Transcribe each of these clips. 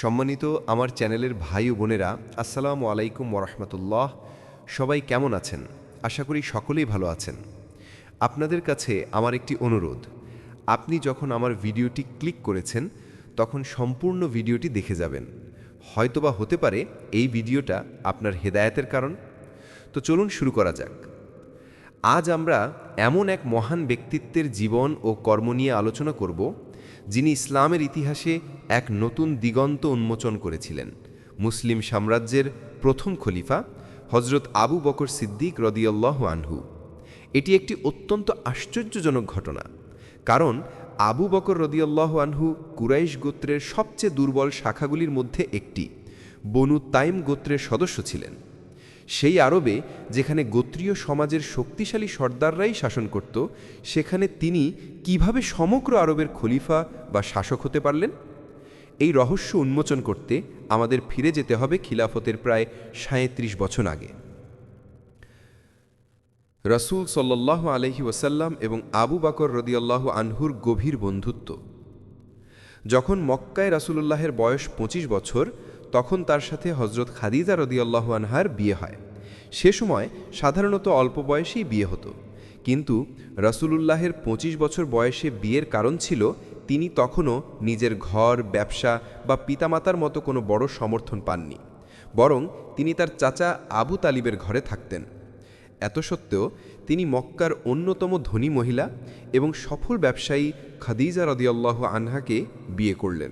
সম্মানিত আমার চ্যানেলের ভাই ও বোনেরা, আসসালামু আলাইকুম ওরহমতুল্লাহ সবাই কেমন আছেন? আশা করি সকলেই ভালো আছেন। আপনাদের কাছে আমার একটি অনুরোধ। আপনি যখন আমার ভিডিওটি ক্লিক করেছেন, তখন সম্পূর্ণ ভিডিওটি দেখে যাবেন। হয়তোবা হতে পারে এই ভিডিওটা আপনার হেদায়েতের কারণ। তো চলুন শুরু করা যাক। আজ আমরা এমন এক মহান ব্যক্তিত্বের জীবন ও কর্ম নিয়ে আলোচনা করব যিনি ইসলামের ইতিহাসে এক নতুন দিগন্ত উন্মোচন করেছিলেন। মুসলিম সাম্রাজ্যের প্রথম খলিফা হজরত আবু বকর সিদ্দিক রদিয়াল্লাহ আনহু। এটি একটি অত্যন্ত আশ্চর্যজনক ঘটনা, কারণ আবু বকর রদিয়াল্লাহ আনহু কুরাইশ গোত্রের সবচেয়ে দুর্বল শাখাগুলির মধ্যে একটি। বনু তাইম গোত্রের সদস্য ছিলেন। সেই আরবে যেখানে গোত্রীয় সমাজের শক্তিশালী সর্দাররাই শাসন করত, সেখানে তিনি কীভাবে সমগ্র আরবের খলিফা বা শাসক হতে পারলেন? এই রহস্য উন্মোচন করতে আমাদের ফিরে যেতে হবে খিলাফতের প্রায় সাঁত্রিশ বছর আগে। রসুল সাল্লাহ আলহি ওয়াসাল্লাম এবং আবু বাকর রদিয়াল্লাহ আনহুর গভীর বন্ধুত্ব। যখন মক্কায় রাসূলুল্লাহের বয়স ২৫ বছর তখন তার সাথে হজরত খাদিজা রদিয়াল্লাহু আনহার বিয়ে হয়। সে সময় সাধারণত অল্প বয়সেই বিয়ে হতো। কিন্তু রাসূলুল্লাহের ২৫ বছর বয়সে বিয়ের কারণ ছিল, তিনি তখনও নিজের ঘর, ব্যবসা বা পিতামাতার মতো কোনো বড় সমর্থন পাননি। বরং তিনি তার চাচা আবু তালিবের ঘরে থাকতেন। এত সত্ত্বেও তিনি মক্কার অন্যতম ধনী মহিলা এবং সফল ব্যবসায়ী খাদিজা রদিয়াল্লাহ আনহাকে বিয়ে করলেন।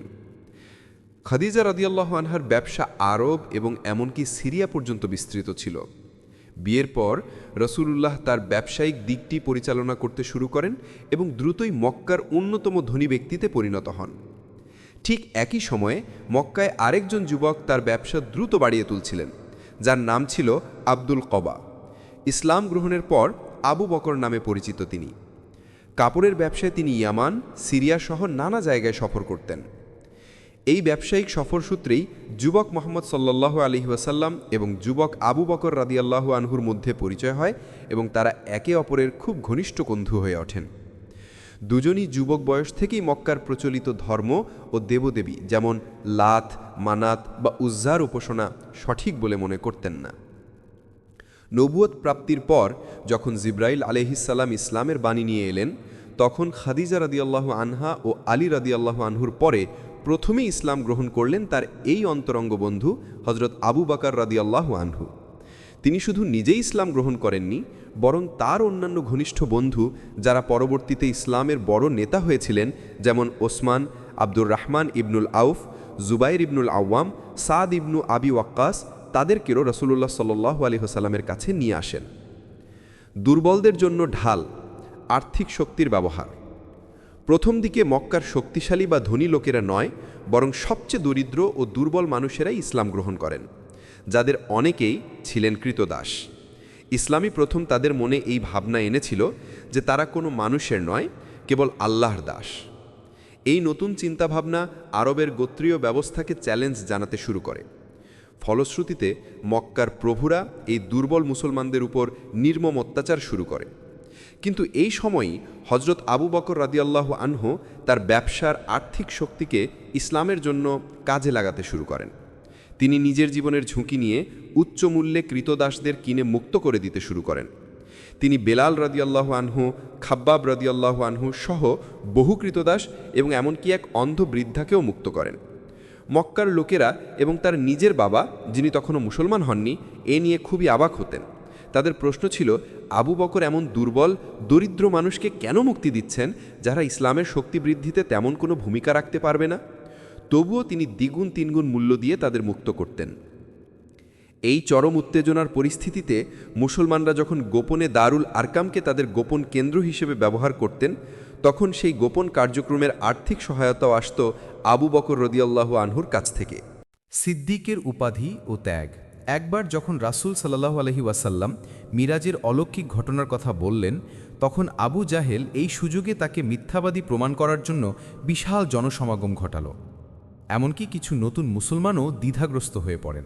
খাদিজা রদিয়াল্লাহ আনহার ব্যবসা আরব এবং এমনকি সিরিয়া পর্যন্ত বিস্তৃত ছিল। বিয়ের পর রসুলুল্লাহ তার ব্যবসায়িক দিকটি পরিচালনা করতে শুরু করেন এবং দ্রুতই মক্কার অন্যতম ধনী ব্যক্তিতে পরিণত হন। ঠিক একই সময়ে মক্কায় আরেকজন যুবক তার ব্যবসা দ্রুত বাড়িয়ে তুলছিলেন, যার নাম ছিল আব্দুল কবা। ইসলাম গ্রহণের পর আবু বকর নামে পরিচিত তিনি। কাপড়ের ব্যবসায় তিনি ইয়ামান, সিরিয়া সহ নানা জায়গায় সফর করতেন। এই ব্যবসায়িক সফর সূত্রেই যুবক মোহাম্মদ সাল্লাহ আলহি ওয়াসাল্লাম এবং যুবক আবু বকর রাদিয়াল্লাহু আনহুর মধ্যে পরিচয় হয় এবং তারা একে অপরের খুব ঘনিষ্ঠ বন্ধু হয়ে ওঠেন। দুজনই যুবক বয়স থেকেই মক্কার প্রচলিত ধর্ম ও দেবদেবী, যেমন লাত, মানাত বা উজ্জার উপাসনা সঠিক বলে মনে করতেন না। নবুয়ত প্রাপ্তির পর যখন জিব্রাইল আলহিসাল্লাম ইসলামের বাণী নিয়ে এলেন, তখন খাদিজা রাদিয়াল্লাহু আনহা ও আলী রাদিয়াল্লাহু আনহুর পরে প্রথমে ইসলাম গ্রহণ করলেন তার এই অন্তরঙ্গ বন্ধু হজরত আবু বাকার রাদিয়াল্লাহু আনহু। তিনি শুধু নিজেই ইসলাম গ্রহণ করেননি, বরং তার অন্যান্য ঘনিষ্ঠ বন্ধু যারা পরবর্তীতে ইসলামের বড় নেতা হয়েছিলেন, যেমন ওসমান আব্দুর রহমান ইবনুল আউফ, জুবাইর ইবনুল আওয়াম সাদ ইবনু আবি ওয়াক্কাস, তাদেরকেও রসুল্লাহ সাল্লাহ আলী হোসাল্লামের কাছে নিয়ে আসেন। দুর্বলদের জন্য ঢাল, আর্থিক শক্তির ব্যবহার। প্রথম দিকে মক্কার শক্তিশালী বা ধনী লোকেরা নয়, বরং সবচেয়ে দরিদ্র ও দুর্বল মানুষেরাই ইসলাম গ্রহণ করেন, যাদের অনেকেই ছিলেন কৃতদাস। ইসলামী প্রথম তাদের মনে এই ভাবনা এনেছিল যে তারা কোনো মানুষের নয়, কেবল আল্লাহর দাস। এই নতুন চিন্তাভাবনা আরবের গোত্রীয় ব্যবস্থাকে চ্যালেঞ্জ জানাতে শুরু করে। ফলশ্রুতিতে মক্কার প্রভুরা এই দুর্বল মুসলমানদের উপর নির্মম অত্যাচার শুরু করে। কিন্তু এই সময়ই হজরত আবু বকর রাদিয়াল্লাহ আনহু তার ব্যবসার আর্থিক শক্তিকে ইসলামের জন্য কাজে লাগাতে শুরু করেন। তিনি নিজের জীবনের ঝুঁকি নিয়ে উচ্চ মূল্যে কৃতদাসদের কিনে মুক্ত করে দিতে শুরু করেন। তিনি বেলাল রাদিয়াল্লাহ আনহু, খাব্বাব রাদিয়াল্লাহ আনহু সহ বহু কৃতদাস এবং এমনকি এক অন্ধ বৃদ্ধাকেও মুক্ত করেন। মক্কার লোকেরা এবং তার নিজের বাবা, যিনি তখনও মুসলমান হননি, এ নিয়ে খুবই অবাক হতেন। তাদের প্রশ্ন ছিল আবু বকর এমন দুর্বল, দরিদ্র মানুষকে কেন মুক্তি দিচ্ছেন, যারা ইসলামের শক্তি বৃদ্ধিতে তেমন কোনো ভূমিকা রাখতে পারবে না? তবুও তিনি দ্বিগুণ তিনগুণ মূল্য দিয়ে তাদের মুক্ত করতেন। এই চরম উত্তেজনার পরিস্থিতিতে মুসলমানরা যখন গোপনে দারুল আরকামকে তাদের গোপন কেন্দ্র হিসেবে ব্যবহার করতেন, তখন সেই গোপন কার্যক্রমের আর্থিক সহায়তাও আসত আবু বকর রদিয়াল্লাহু আনহুর কাছ থেকে। সিদ্দিকের উপাধি ও ত্যাগ একবার যখন রাসূল সাল্লাহ আলহি ওয়াসাল্লাম মিরাজের অলৌকিক ঘটনার কথা বললেন, তখন আবু জাহেল এই সুযোগে তাকে মিথ্যাবাদী প্রমাণ করার জন্য বিশাল জনসমাগম ঘটালো। এমনকি কিছু নতুন মুসলমানও দ্বিধাগ্রস্ত হয়ে পড়েন।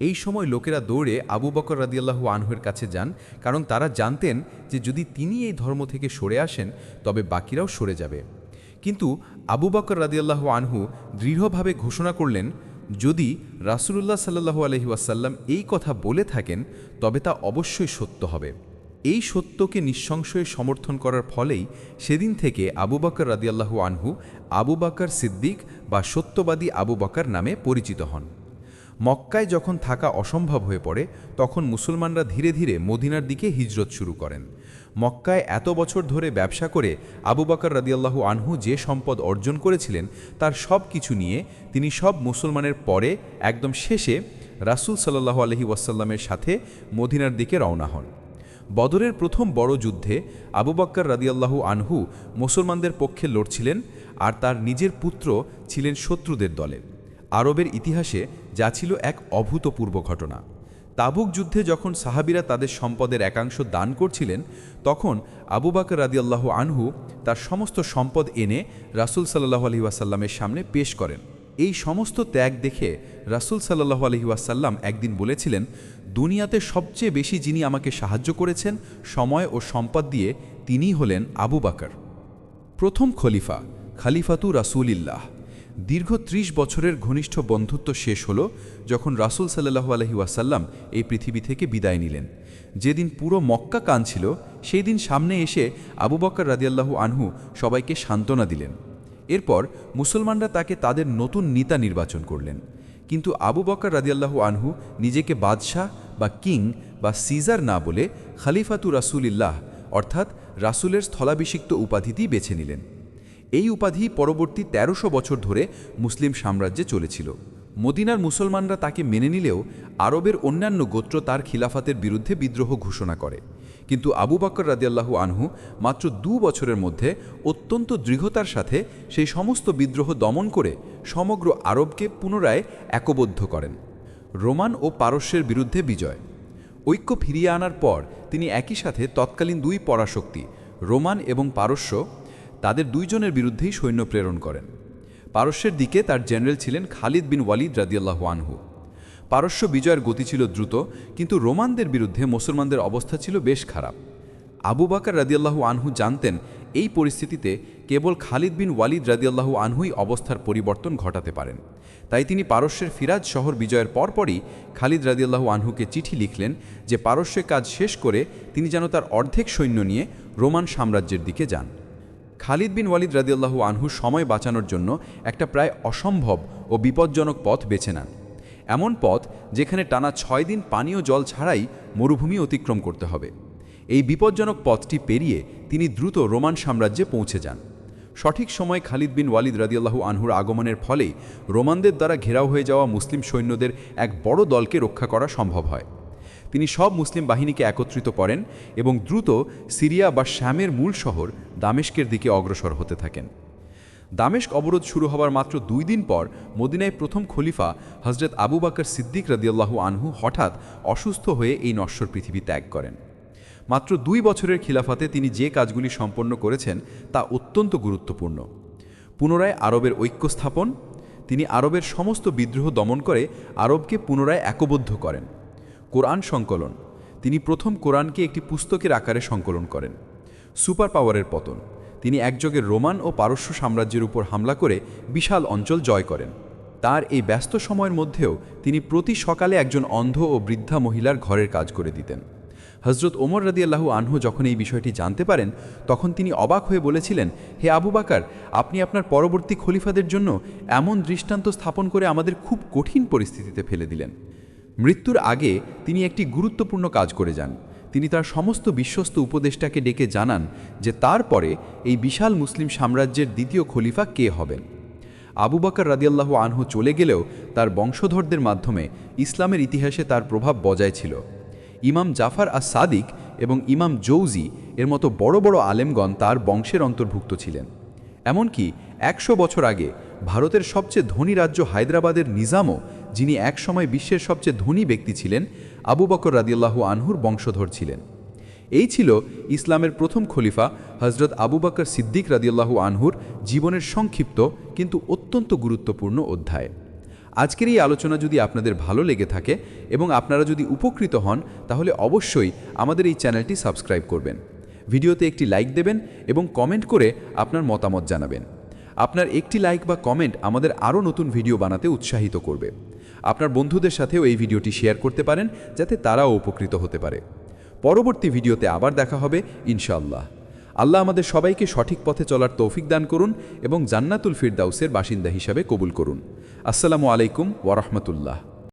এই সময় লোকেরা দৌড়ে আবু বকর রাদিয়াল্লাহু আনহুর কাছে যান, কারণ তারা জানতেন যে যদি তিনি এই ধর্ম থেকে সরে আসেন, তবে বাকিরাও সরে যাবে। কিন্তু আবু বকর রাদিয়াল্লাহু আনহু দৃঢ়ভাবে ঘোষণা করলেন যদি রাসূলুল্লাহ সাল্লাহু আলহি ওয়াসাল্লাম এই কথা বলে থাকেন, তবে তা অবশ্যই সত্য হবে। এই সত্যকে নিঃসংশয়ে সমর্থন করার ফলেই সেদিন থেকে আবু বকর রাদিয়াল্লাহু আনহু আবু বকর সিদ্দিক বা সত্যবাদী আবু বকর নামে পরিচিত হন। মক্কায় যখন থাকা অসম্ভব হয়ে পড়ে, তখন মুসলমানরা ধীরে ধীরে মদিনার দিকে হিজরত শুরু করেন। মক্কায় এত বছর ধরে ব্যবসা করে আবু বকর রাদিয়াল্লাহু আনহু যে সম্পদ অর্জন করেছিলেন, তার সব কিছু নিয়ে তিনি সব মুসলমানের পরে একদম শেষে রাসূল সাল্লাল্লাহু আলহি ওয়াসাল্লামের সাথে মদিনার দিকে রওনা হন। বদরের প্রথম বড় যুদ্ধে আবু বক্কর রাদিয়াল্লাহু আনহু মুসলমানদের পক্ষে লড়ছিলেন আর তার নিজের পুত্র ছিলেন শত্রুদের দলে। আরবের ইতিহাসে যা ছিল এক অভূতপূর্ব ঘটনা। তাবুক যুদ্ধে যখন সাহাবিরা তাদের সম্পদের একাংশ দান করছিলেন, তখন আবু বাকর রাদিয়াল্লাহু আনহু তার সমস্ত সম্পদ এনে রাসূল সাল্লাহু আলহি ওয়াসাল্লামের সামনে পেশ করেন। এই সমস্ত ত্যাগ দেখে রাসূল সাল্লাহু আলহি ওয়াসাল্লাম একদিন বলেছিলেন, দুনিয়াতে সবচেয়ে বেশি যিনি আমাকে সাহায্য করেছেন, সময় ও সম্পদ দিয়ে তিনিই হলেন আবু বাকর। প্রথম খলিফা, খালিফাতু রাসূলিল্লাহ। দীর্ঘ ত্রিশ বছরের ঘনিষ্ঠ বন্ধুত্ব শেষ হল যখন রাসূল সাল্লাহু আলহি ওয়াসাল্লাম এই পৃথিবী থেকে বিদায় নিলেন। যেদিন পুরো মক্কা কান ছিল সেই দিন সামনে এসে আবু বকর রাদিয়াল্লাহু আনহু সবাইকে সান্ত্বনা দিলেন। এরপর মুসলমানরা তাকে তাদের নতুন নেতা নির্বাচন করলেন। কিন্তু আবু বকর রাদিয়াল্লাহু আনহু নিজেকে বাদশাহ বা কিং বা সিজার না বলে খালিফাতু রাসূলিল্লাহ অর্থাৎ রাসুলের স্থলাভিষিক্ত উপাধিটি বেছে নিলেন। এই উপাধি পরবর্তী তেরোশো বছর ধরে মুসলিম সাম্রাজ্যে চলেছিল। মদিনার মুসলমানরা তাকে মেনে নিলেও আরবের অন্যান্য গোত্র তার খিলাফাতের বিরুদ্ধে বিদ্রোহ ঘোষণা করে। কিন্তু আবু বকর রাদিয়াল্লাহু আনহু মাত্র দু বছরের মধ্যে অত্যন্ত দৃঢ়তার সাথে সেই সমস্ত বিদ্রোহ দমন করে সমগ্র আরবকে পুনরায় একবদ্ধ করেন। রোমান ও পারস্যের বিরুদ্ধে বিজয়। ঐক্য ফিরিয়ে আনার পর তিনি একই সাথে তৎকালীন দুই পরাশক্তি, রোমান এবং পারস্য তাদের দুইজনের বিরুদ্ধেই সৈন্য প্রেরণ করেন। পারস্যের দিকে তার জেনারেল ছিলেন খালিদ বিন ওয়ালিদ রাদিয়াল্লাহু আনহু। পারস্য বিজয়ের গতি ছিল দ্রুত, কিন্তু রোমানদের বিরুদ্ধে মুসলমানদের অবস্থা ছিল বেশ খারাপ। আবু বাকর রাদিয়াল্লাহু আনহু জানতেন, এই পরিস্থিতিতে কেবল খালিদ বিন ওয়ালিদ রাদিয়াল্লাহু আনহুই অবস্থার পরিবর্তন ঘটাতে পারেন। তাই তিনি পারস্যের ফিরাজ শহর বিজয়ের পরপরই খালিদ রাদিয়াল্লাহু আনহুকে চিঠি লিখলেন যে পারস্যের কাজ শেষ করে তিনি যেন তার অর্ধেক সৈন্য নিয়ে রোমান সাম্রাজ্যের দিকে যান। খালিদ বিন ওয়ালিদ রাদিয়াল্লাহু আনহু সময় বাঁচানোর জন্য একটা প্রায় অসম্ভব ও বিপজ্জনক পথ বেছে নেন। এমন পথ যেখানে টানা ছয় দিন পানীয় জল ছাড়াই মরুভূমি অতিক্রম করতে হবে। এই বিপজ্জনক পথটি পেরিয়ে তিনি দ্রুত রোমান সাম্রাজ্যে পৌঁছে যান। সঠিক সময় খালিদ বিন ওয়ালিদ রাদিয়াল্লাহু আনহুর আগমনের ফলেই রোমানদের দ্বারা ঘেরাও হয়ে যাওয়া মুসলিম সৈন্যদের এক বড় দলকে রক্ষা করা সম্ভব হয়। তিনি সব মুসলিম বাহিনীকে একত্রিত করেন এবং দ্রুত সিরিয়া বা শ্যামের মূল শহর দামেশকের দিকে অগ্রসর হতে থাকেন। দামেস্ক অবরোধ শুরু হবার মাত্র দুই দিন পর মদিনায় প্রথম খলিফা হজরত আবু বাকর সিদ্দিক রাদিয়াল্লাহু আনহু হঠাৎ অসুস্থ হয়ে এই নশ্বর পৃথিবী ত্যাগ করেন। মাত্র দুই বছরের খিলাফাতে তিনি যে কাজগুলি সম্পন্ন করেছেন তা অত্যন্ত গুরুত্বপূর্ণ। পুনরায় আরবের ঐক্য স্থাপন, তিনি আরবের সমস্ত বিদ্রোহ দমন করে আরবকে পুনরায় একবদ্ধ করেন। কোরআন সংকলন। তিনি প্রথম কোরআনকে একটি পুস্তকের আকারে সংকলন করেন। সুপার পাওয়ারের পতন। তিনি একযোগে রোমান ও পারস্য সাম্রাজ্যের উপর হামলা করে বিশাল অঞ্চল জয় করেন। তার এই ব্যস্ত সময়ের মধ্যেও তিনি প্রতি সকালে একজন অন্ধ ও বৃদ্ধা মহিলার ঘরের কাজ করে দিতেন। হজরত ওমর রাদিয়াল্লাহু আনহু যখন এই বিষয়টি জানতে পারেন, তখন তিনি অবাক হয়ে বলেছিলেন, হে আবু বাকার, আপনি আপনার পরবর্তী খলিফাদের জন্য এমন দৃষ্টান্ত স্থাপন করে আমাদের খুব কঠিন পরিস্থিতিতে ফেলে দিলেন। মৃত্যুর আগে তিনি একটি গুরুত্বপূর্ণ কাজ করে যান। তিনি তার সমস্ত বিশ্বস্ত উপদেষ্টাকে ডেকে জানান যে তারপরে এই বিশাল মুসলিম সাম্রাজ্যের দ্বিতীয় খলিফা কে হবেন। আবু বকর রাদিয়াল্লাহু আনহু চলে গেলেও তার বংশধরদের মাধ্যমে ইসলামের ইতিহাসে তার প্রভাব বজায় ছিল। ইমাম জাফর আস সাদিক এবং ইমাম জৌজি এর মতো বড় বড় আলেমগণ তার বংশের অন্তর্ভুক্ত ছিলেন। এমনকি একশো বছর আগে ভারতের সবচেয়ে ধনী রাজ্য হায়দ্রাবাদের নিজামও, যিনি একসময় বিশ্বের সবচেয়ে ধনী ব্যক্তি ছিলেন, আবু বকর রাদিয়াল্লাহু আনহুর বংশধর ছিলেন। এই ছিল ইসলামের প্রথম খলিফা হজরত আবু বকর সিদ্দিক রাদিয়াল্লাহু আনহুর জীবনের সংক্ষিপ্ত কিন্তু অত্যন্ত গুরুত্বপূর্ণ অধ্যায়। আজকের এই আলোচনা যদি আপনাদের ভালো লেগে থাকে এবং আপনারা যদি উপকৃত হন, তাহলে অবশ্যই আমাদের এই চ্যানেলটি সাবস্ক্রাইব করবেন। ভিডিওতে একটি লাইক দেবেন এবং কমেন্ট করে আপনার মতামত জানাবেন। আপনার একটি লাইক বা কমেন্ট আমাদের আরও নতুন ভিডিও বানাতে উৎসাহিত করবে। আপনার বন্ধুদের সাথেও এই ভিডিওটি শেয়ার করতে পারেন, যাতে তারাও উপকৃত হতে পারে। পরবর্তী ভিডিওতে আবার দেখা হবে, ইনশাআল্লাহ। আল্লাহ আমাদের সবাইকে সঠিক পথে চলার তৌফিক দান করুন এবং জান্নাতুল ফিরদাউসের বাসিন্দা হিসাবে কবুল করুন। আসসালামু আলাইকুম ওয়ারহমতুল্লাহ